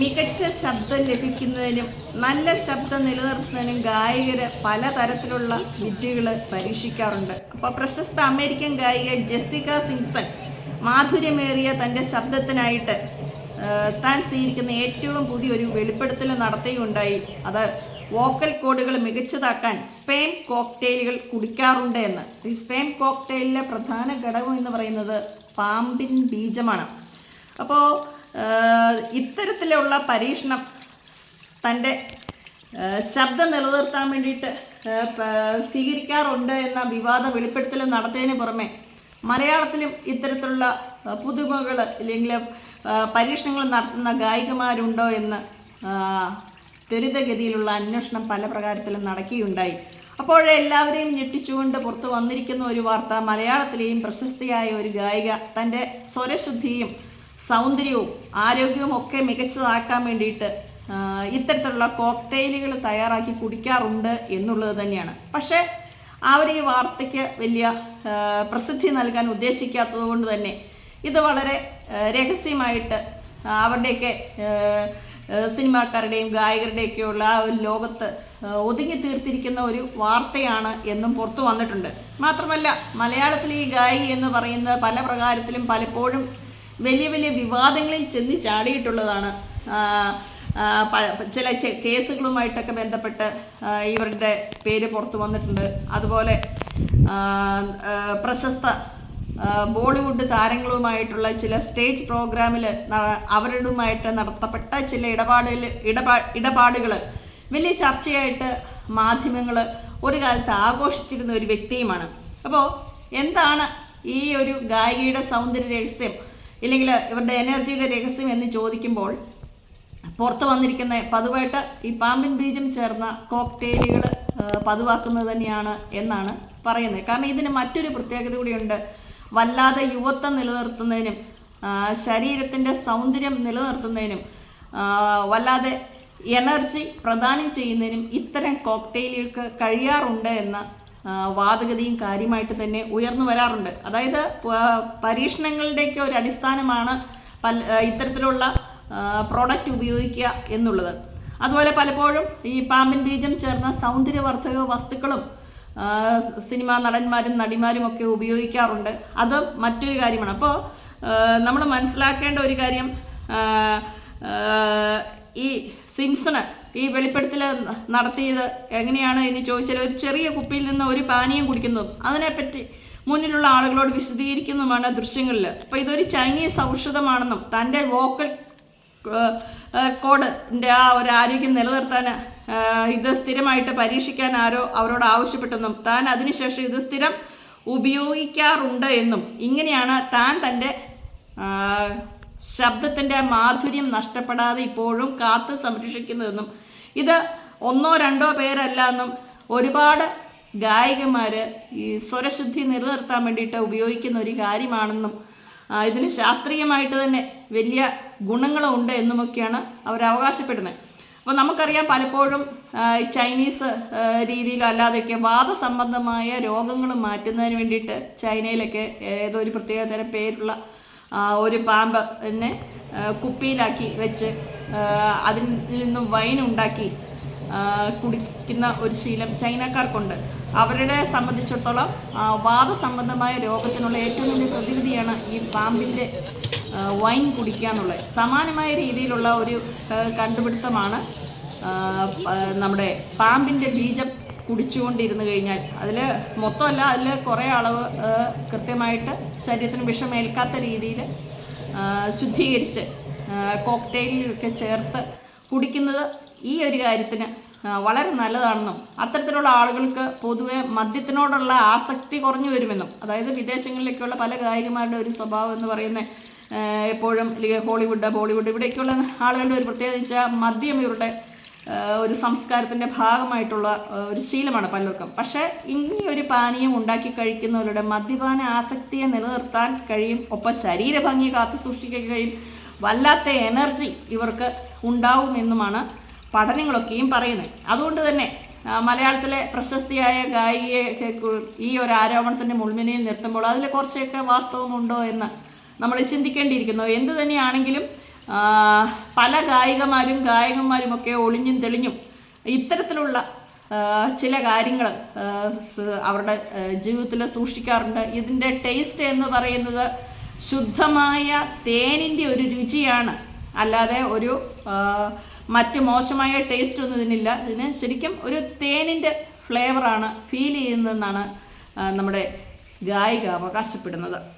മികച്ച ശബ്ദം ലഭിക്കുന്നതിനും നല്ല ശബ്ദം നിലനിർത്തുന്നതിനും ഗായകർ പലതരത്തിലുള്ള വിദ്യകൾ പരീക്ഷിക്കാറുണ്ട്. അപ്പോൾ പ്രശസ്ത അമേരിക്കൻ ഗായിക ജെസിക സിംസൺ മാധുര്യമേറിയ തന്റെ ശബ്ദത്തിനായിട്ട് താൻ സ്വീകരിക്കുന്ന ഏറ്റവും പുതിയൊരു വെളിപ്പെടുത്തൽ നടത്തുകയുണ്ടായി. അത് വോക്കൽ കോഡുകൾ മികച്ചതാക്കാൻ സ്പെയിൻ കോക്ടെയിലുകൾ കുടിക്കാറുണ്ട് എന്ന്. ഈ സ്പെയിൻ കോക്ടെയിലിലെ പ്രധാന ഘടകം എന്ന് പറയുന്നത് പാമ്പിൻ ബീജമാണ്. അപ്പോൾ ഇത്തരത്തിലുള്ള പരീക്ഷണം തന്റെ ശബ്ദം നിലനിർത്താൻ വേണ്ടിയിട്ട് സ്വീകരിക്കാറുണ്ട് എന്ന വിവാദ വെളിപ്പെടുത്തൽ നടത്തിയതിന് പുറമെ മലയാളത്തിലും ഇത്തരത്തിലുള്ള പുതുമകൾ അല്ലെങ്കിൽ പരീക്ഷണങ്ങൾ നടത്തുന്ന ഗായികമാരുണ്ടോ എന്ന് ത്വരിതഗതിയിലുള്ള അന്വേഷണം പല പ്രകാരത്തിലും നടക്കുകയുണ്ടായി. അപ്പോൾ എല്ലാവരെയും ഞെട്ടിച്ചുകൊണ്ട് പുറത്തു വന്നിരിക്കുന്ന ഒരു വാർത്ത മലയാളത്തിലെയും പ്രശസ്തിയായ ഒരു ഗായിക തന്റെ സ്വരശുദ്ധിയും സൗന്ദര്യവും ആരോഗ്യവും ഒക്കെ മികച്ചതാക്കാൻ വേണ്ടിയിട്ട് ഇത്തരത്തിലുള്ള കോക്ടെയിലുകൾ തയ്യാറാക്കി കുടിക്കാറുണ്ട് എന്നുള്ളത് തന്നെയാണ്. പക്ഷേ അവർ ഈ വാർത്തയ്ക്ക് വലിയ പ്രസിദ്ധി നൽകാൻ ഉദ്ദേശിക്കാത്തത് കൊണ്ട് തന്നെ ഇത് വളരെ രഹസ്യമായിട്ട് അവരുടെയൊക്കെ സിനിമാക്കാരുടെയും ഗായകരുടെയൊക്കെയുള്ള ആ ഒരു ലോകത്ത് ഒതുങ്ങി തീർത്തിരിക്കുന്ന ഒരു വാർത്തയാണ് എന്നും പുറത്തു വന്നിട്ടുണ്ട്. മാത്രമല്ല മലയാളത്തിൽ ഈ ഗായിക എന്ന് പറയുന്നത് പല പ്രകാരത്തിലും പലപ്പോഴും വലിയ വലിയ വിവാദങ്ങളിൽ ചെന്ന് ചാടിയിട്ടുള്ളതാണ്. ചില കേസുകളുമായിട്ടൊക്കെ ബന്ധപ്പെട്ട് ഇവരുടെ പേര് പുറത്തു വന്നിട്ടുണ്ട്. അതുപോലെ പ്രശസ്ത ബോളിവുഡ് താരങ്ങളുമായിട്ടുള്ള ചില സ്റ്റേജ് പ്രോഗ്രാമിൽ അവരുമായിട്ട് നടത്തപ്പെട്ട ചില ഇടപാടിൽ ഇടപാ ഇടപാടുകൾ വലിയ ചർച്ചയായിട്ട് മാധ്യമങ്ങൾ ഒരു കാലത്ത് ആഘോഷിച്ചിരുന്ന ഒരു വ്യക്തിയുമാണ്. അപ്പോൾ എന്താണ് ഈ ഒരു ഗായികയുടെ സൗന്ദര്യ രഹസ്യം? ഇല്ലെങ്കിൽ ഇവരുടെ എനർജിയുടെ രഹസ്യം എന്ന് ചോദിക്കുമ്പോൾ പുറത്ത് വന്നിരിക്കുന്ന പതിവായിട്ട് ഈ പാമ്പിൻ ബീജം ചേർന്ന കോക്ടെയിലുകൾ പതിവാക്കുന്നത് തന്നെയാണ് എന്നാണ് പറയുന്നത്. കാരണം ഇതിന് മറ്റൊരു പ്രത്യേകത കൂടിയുണ്ട്. വല്ലാതെ യുവത്വം നിലനിർത്തുന്നതിനും ശരീരത്തിന്റെ സൗന്ദര്യം നിലനിർത്തുന്നതിനും വല്ലാതെ എനർജി പ്രദാനം ചെയ്യുന്നതിനും ഇത്തരം കോക്ടെയിലുകൾക്ക് കഴിയാറുണ്ട് എന്ന വാദഗതിയും കാര്യമായിട്ട് തന്നെ ഉയർന്നു വരാറുണ്ട്. അതായത് പരീക്ഷണങ്ങളുടെയൊക്കെ ഒരു അടിസ്ഥാനമാണ് പല ഇത്തരത്തിലുള്ള പ്രോഡക്റ്റ് ഉപയോഗിക്കുക എന്നുള്ളത്. അതുപോലെ പലപ്പോഴും ഈ പാമ്പിൻ ബീജം ചേർന്ന സൗന്ദര്യവർദ്ധക വസ്തുക്കളും സിനിമാ നടന്മാരും നടിമാരും ഒക്കെ ഉപയോഗിക്കാറുണ്ട്. അത് മറ്റൊരു കാര്യമാണ്. അപ്പോൾ നമ്മൾ മനസ്സിലാക്കേണ്ട ഒരു കാര്യം ഈ സിങ്സിന് ഈ വെളിപ്പെടുത്തൽ നടത്തിയത് എങ്ങനെയാണ് എന്ന് ചോദിച്ചാൽ ഒരു ചെറിയ കുപ്പിയിൽ നിന്ന് ഒരു പാനീയം കുടിക്കുന്നതും അതിനെപ്പറ്റി മുന്നിലുള്ള ആളുകളോട് വിശദീകരിക്കുന്നതുമാണ് ദൃശ്യങ്ങളിൽ. അപ്പോൾ ഇതൊരു ചൈനീസ് ഔഷധമാണെന്നും തന്റെ വോക്കൽ കോഡിന്റെ ആ ഒരു ആരോഗ്യം നിലനിർത്താൻ ഇത് സ്ഥിരമായിട്ട് പരീക്ഷിക്കാൻ ആരോ അവരോട് ആവശ്യപ്പെട്ടെന്നും താൻ അതിനുശേഷം ഇത് സ്ഥിരം ഉപയോഗിക്കാറുണ്ട് എന്നും ഇങ്ങനെയാണ് താൻ തന്റെ ശബ്ദത്തിന്റെ മാധുര്യം നഷ്ടപ്പെടാതെ ഇപ്പോഴും കാത്ത് സംരക്ഷിക്കുന്നതെന്നും ഇത് ഒന്നോ രണ്ടോ പേരല്ല എന്നും ഒരുപാട് ഗായികമാർ ഈ സ്വരശുദ്ധി നിലനിർത്താൻ വേണ്ടിയിട്ട് ഉപയോഗിക്കുന്ന ഒരു കാര്യമാണെന്നും ഇതിന് ശാസ്ത്രീയമായിട്ട് തന്നെ വലിയ ഗുണങ്ങളുണ്ട് എന്നുമൊക്കെയാണ് അവർ അവകാശപ്പെടുന്നത്. അപ്പോൾ നമുക്കറിയാം പലപ്പോഴും ചൈനീസ് രീതിയിലോ അല്ലാതെയൊക്കെ വാദസംബന്ധമായ രോഗങ്ങൾ മാറ്റുന്നതിന് വേണ്ടിയിട്ട് ചൈനയിലൊക്കെ ഏതോ ഒരു പ്രത്യേകതരം പേരുള്ള ഒരു പാമ്പ് എന്നെ കുപ്പിയിലാക്കി വെച്ച് അതിൽ നിന്നും വൈൻ ഉണ്ടാക്കി കുടിക്കുന്ന ഒരു ശീലം ചൈനക്കാർക്കുണ്ട്. അവരുടെ സംബന്ധിച്ചിടത്തോളം വാദ വാദസംബന്ധമായ രോഗത്തിനുള്ള ഏറ്റവും വലിയ പ്രതിവിധിയാണ് ഈ പാമ്പിന്റെ വൈൻ കുടിക്കുക എന്നുള്ളത് സമാനമായ രീതിയിലുള്ള ഒരു കണ്ടുപിടുത്തമാണ് നമ്മുടെ പാമ്പിന്റെ ബീജം കുടിച്ചുകൊണ്ടിരുന്നു കഴിഞ്ഞാൽ അതിൽ മൊത്തമല്ല അതിൽ കുറേ അളവ് കൃത്യമായിട്ട് ശരീരത്തിന് വിഷമേൽക്കാത്ത രീതിയിൽ ശുദ്ധീകരിച്ച് കോക്ടെയിലൊക്കെ ചേർത്ത് കുടിക്കുന്നത് ഈ ഒരു കാര്യത്തിന് വളരെ നല്ലതാണെന്നും അത്തരത്തിലുള്ള ആളുകൾക്ക് പൊതുവെ മദ്യത്തിനോടുള്ള ആസക്തി കുറഞ്ഞു വരുമെന്നും അതായത് വിദേശങ്ങളിലേക്കുള്ള പല ഗായകന്മാരുടെ ഒരു സ്വഭാവം എന്ന് പറയുന്നത് എപ്പോഴും ഹോളിവുഡ് ബോളിവുഡ് ഇവിടേക്കുള്ള ആളുകളുടെ ഒരു പ്രത്യേകത വെച്ചാൽ മദ്യം ഇവരുടെ ഒരു സംസ്കാരത്തിന്റെ ഭാഗമായിട്ടുള്ള ഒരു ശീലമാണ് പലർക്കും. പക്ഷേ ഇനി ഒരു പാനീയം ഉണ്ടാക്കി കഴിക്കുന്നവരുടെ മദ്യപാന ആസക്തിയെ നിലനിർത്താൻ കഴിയും. ഒപ്പം ശരീരഭംഗി കാത്തു സൂക്ഷിക്കാൻ കഴിയും. വല്ലാത്ത എനർജി ഇവർക്ക് ഉണ്ടാവുമെന്നുമാണ് പഠനങ്ങളൊക്കെയും പറയുന്നത്. അതുകൊണ്ട് തന്നെ മലയാളത്തിലെ പ്രശസ്തിയായ ഗായികയെ ഈ ഒരു ആരോപണത്തിന്റെ മുൾമിനയിൽ നിർത്തുമ്പോൾ അതിൽ കുറച്ചൊക്കെ വാസ്തവമുണ്ടോ എന്ന് നമ്മൾ ചിന്തിക്കേണ്ടിയിരിക്കുന്നു. എന്ത് തന്നെയാണെങ്കിലും പല ഗായികമാരും ഗായകന്മാരും ഒക്കെ ഒളിഞ്ഞും തെളിഞ്ഞും ഇത്തരത്തിലുള്ള ചില കാര്യങ്ങൾ അവരുടെ ജീവിതത്തിൽ സൂക്ഷിക്കാറുണ്ട്. ഇതിന്റെ ടേസ്റ്റ് എന്ന് പറയുന്നത് ശുദ്ധമായ തേനിന്റെ ഒരു രുചിയാണ്. അല്ലാതെ ഒരു മറ്റ് മോശമായ ടേസ്റ്റ് ഒന്നും ഇതിനില്ല. ഇതിന് ശരിക്കും ഒരു തേനിന്റെ ഫ്ലേവറാണ് ഫീൽ ചെയ്യുന്നതെന്നാണ് നമ്മുടെ ഗായിക അവകാശപ്പെടുന്നത്.